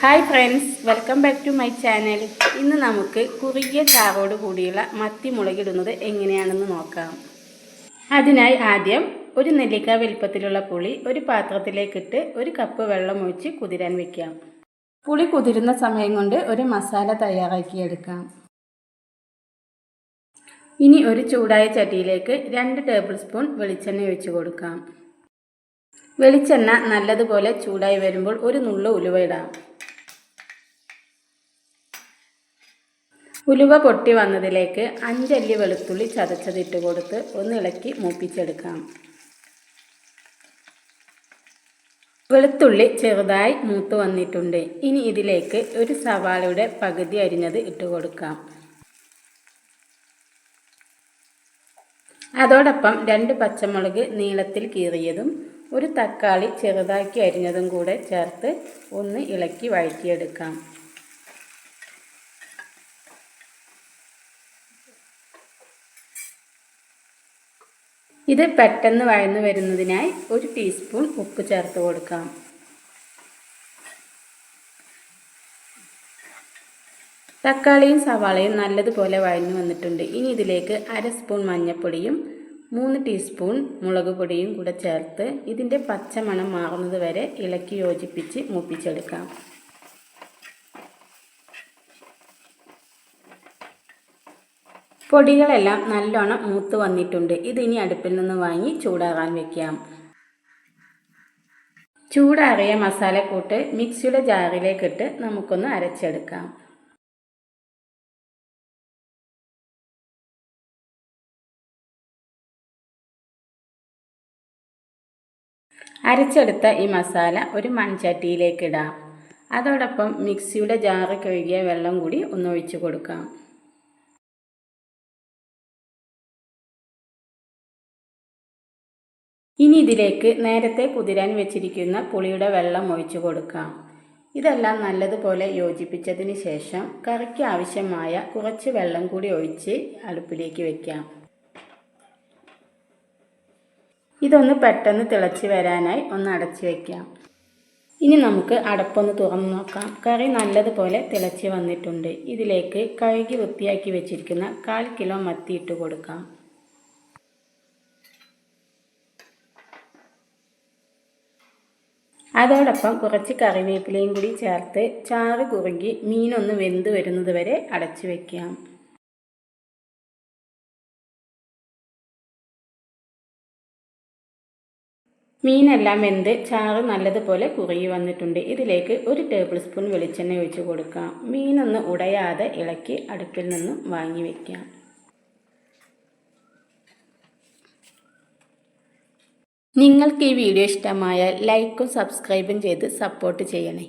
Hi friends welcome back to my channel ഇന്ന് നമുക്ക് കുറുകിയ ചാറോട് കൂടിയുള്ള മത്തി മുളകിടുന്നത് എങ്ങനെയാണെന്ന് നോക്കാം. അതിനായി ആദ്യം ഒരു നെല്ലിക്ക വലിപ്പത്തിലുള്ള പുളി ഒരു പാത്രത്തിലേക്കിട്ട് ഒരു കപ്പ് വെള്ളം ഒഴിച്ച് കുതിരാൻ വെക്കാം. പുളി കുതിരുന്ന സമയം കൊണ്ട് ഒരു മസാല തയ്യാറാക്കിയെടുക്കാം ഇനി ഒരു ചൂടായ ചട്ടിയിലേക്ക് രണ്ട് ടേബിൾ സ്പൂൺ വെളിച്ചെണ്ണ ഒഴിച്ചു കൊടുക്കാം. വെളിച്ചെണ്ണ നല്ലതുപോലെ ചൂടായി വരുമ്പോൾ ഒരു നുള്ളു ഉലുവ ഇടാം. ഉലുവ പൊട്ടി വന്നതിലേക്ക് അഞ്ചല്ലി വെളുത്തുള്ളി ചതച്ചതിട്ട് കൊടുത്ത് ഒന്ന് ഇളക്കി മൂപ്പിച്ചെടുക്കാം. വെളുത്തുള്ളി ചെറുതായി മൂത്ത് വന്നിട്ടുണ്ട്. ഇനി ഇതിലേക്ക് ഒരു സവാളയുടെ പകുതി അരിഞ്ഞത് ഇട്ട് കൊടുക്കാം. അതോടൊപ്പം രണ്ട് പച്ചമുളക് നീളത്തിൽ കീറിയതും ഒരു തക്കാളി ചെറുതാക്കി അരിഞ്ഞതും കൂടെ ചേർത്ത് ഒന്ന് ഇളക്കി വഴറ്റിയെടുക്കാം. ഇത് പെട്ടെന്ന് വഴന്നു വരുന്നതിനായി ഒരു ടീസ്പൂൺ ഉപ്പ് ചേർത്ത് കൊടുക്കാം. തക്കാളിയും സവാളയും നല്ലതുപോലെ വഴന്നു വന്നിട്ടുണ്ട്. ഇനി ഇതിലേക്ക് അര സ്പൂൺ മഞ്ഞൾപ്പൊടിയും മൂന്ന് ടീസ്പൂൺ മുളക് പൊടിയും കൂടെ ചേർത്ത് ഇതിന്റെ പച്ചമണം മാറുന്നത് വരെ ഇളക്കി യോജിപ്പിച്ച് മൂപ്പിച്ചെടുക്കാം. പൊടികളെല്ലാം നല്ലോണം മൂത്ത് വന്നിട്ടുണ്ട്. ഇതിനി അടുപ്പിൽ നിന്ന് വാങ്ങി ചൂടാറാൻ വെക്കാം. ചൂടാറിയ മസാലക്കൂട്ട് മിക്സിയുടെ ജാറിലേക്കിട്ട് നമുക്കൊന്ന് അരച്ചെടുക്കാം. അരച്ചെടുത്ത ഈ മസാല ഒരു മൺചട്ടിയിലേക്കിടാം. അതോടൊപ്പം മിക്സിയുടെ ജാറ് കഴുകിയ വെള്ളം കൂടി ഒന്ന് ഒഴിച്ചു കൊടുക്കാം. ഇനി ഇതിലേക്ക് നേരത്തെ കുതിരാൻ വെച്ചിരിക്കുന്ന പുളിയുടെ വെള്ളം ഒഴിച്ചു കൊടുക്കാം. ഇതെല്ലാം നല്ലതുപോലെ യോജിപ്പിച്ചതിന് ശേഷം കറിക്ക് ആവശ്യമായ കുറച്ച് വെള്ളം കൂടി ഒഴിച്ച് അടുപ്പിലേക്ക് വെക്കാം. ഇതൊന്ന് പെട്ടെന്ന് തിളച്ച് വരാനായി ഒന്ന് അടച്ചു വെക്കാം. ഇനി നമുക്ക് അടപ്പൊന്ന് തുറന്നു നോക്കാം. കറി നല്ലതുപോലെ തിളച്ച് വന്നിട്ടുണ്ട്. ഇതിലേക്ക് കഴുകി വൃത്തിയാക്കി വെച്ചിരിക്കുന്ന കാൽ കിലോ മത്തി ഇട്ട് കൊടുക്കാം. അതോടൊപ്പം കുറച്ച് കറിവേപ്പിലയും കൂടി ചേർത്ത് ചാറ് കുറുകി മീനൊന്ന് വെന്ത് വരുന്നത് വരെ അടച്ചു വയ്ക്കാം മീനെല്ലാം വെന്ത് ചാറ് നല്ലതുപോലെ കുറുകി വന്നിട്ടുണ്ട്. ഇതിലേക്ക് ഒരു ടേബിൾ സ്പൂൺ വെളിച്ചെണ്ണ ഒഴിച്ചു കൊടുക്കാം. മീനൊന്ന് ഉടയാതെ ഇളക്കി അടുപ്പിൽ നിന്നും വാങ്ങി വയ്ക്കാം നിങ്ങൾക്ക് ഈ വീഡിയോ ഇഷ്ടമായാൽ ലൈക്കും സബ്സ്ക്രൈബും ചെയ്ത് സപ്പോർട്ട് ചെയ്യണേ.